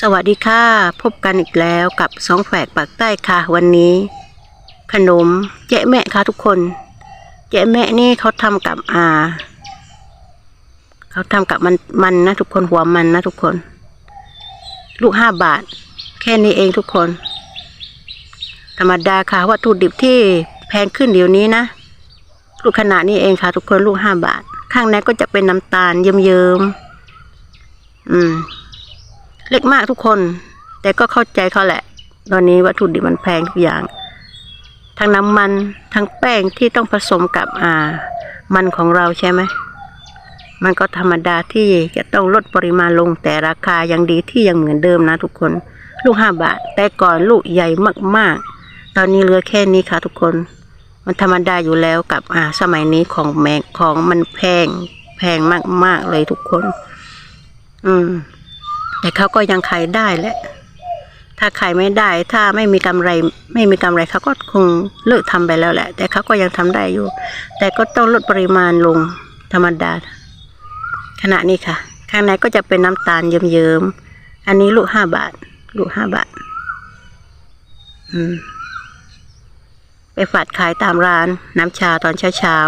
สวัสดีค่ะ พบกันอีกแล้วกับสองแฝกปากใต้ค่ะ วันนี้ ขนมเจ๊แม่ค่ะทุกคนเจ๊แม่นี่เขาทำกับอาเขาทำกับมันมันนะทุกคนหัวมันนะทุกคน ลูกห้าบาท แค่นี้เองทุกคน ธรรมดาค่ะวัตถุดิบที่แพงขึ้นเดี๋ยวนี้นะลูกขนาดนี้เองค่ะ ทุกคนลูกห้าบาท ข้างในก็จะเป็นน้ำตาลเยิ้มๆอืม เล็กมากทุกคน แต่ก็เข้าใจเขาแหละ ตอนนี้วัตถุดิบมันแพงทุกอย่าง ทั้งน้ำมันทั้งแป้งที่ต้องผสมกับอ่า มันของเราใช่ไหมมันก็ธรรมดาที่จะต้องลดปริมาณลงแต่ราคายังดีที่ยังเหมือนเดิมนะทุกคน ลูกห้าบาท แต่ก่อนลูกใหญ่มากๆ ตอนนี้เหลือแค่นี้ค่ะทุกคน มันธรรมดาอยู่แล้วกับอ่าสมัยนี้ของแมงของมันแพงแพงมากๆเลยทุกคน อืม แต่เขาก็ยังขายได้แหละ ถ้าขายไม่ได้ ถ้าไม่มีกำไร ไม่มีกำไรเขาก็คงเลิกทำไปแล้วแหละ แต่เขาก็ยังทำได้อยู่ แต่ก็ต้องลดปริมาณลงธรรมดา ขณะนี้ค่ะ ข้างในก็จะเป็นน้ำตาลเยิ้มๆ อันนี้ลูกห้าบาท ลูกห้าบาท อืมไปฝาดขายตามร้านน้ำชาตอนเช้า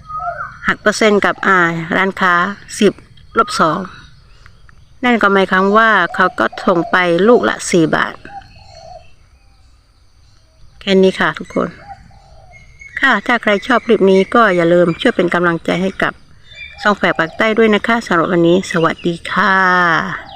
ๆหักเปอร์เซ็นต์กับอ่าร้านค้าสิบลบสอง นั่นก็หมายความว่าเขาก็ส่งไปลูกละสี่บาท แค่นี้ค่ะทุกคน ค่ะ ถ้าใครชอบคลิปนี้ก็อย่าลืมช่วยเป็นกำลังใจให้กับซองแฝกปากใต้ด้วยนะคะสำหรับวันนี้ สวัสดีค่ะ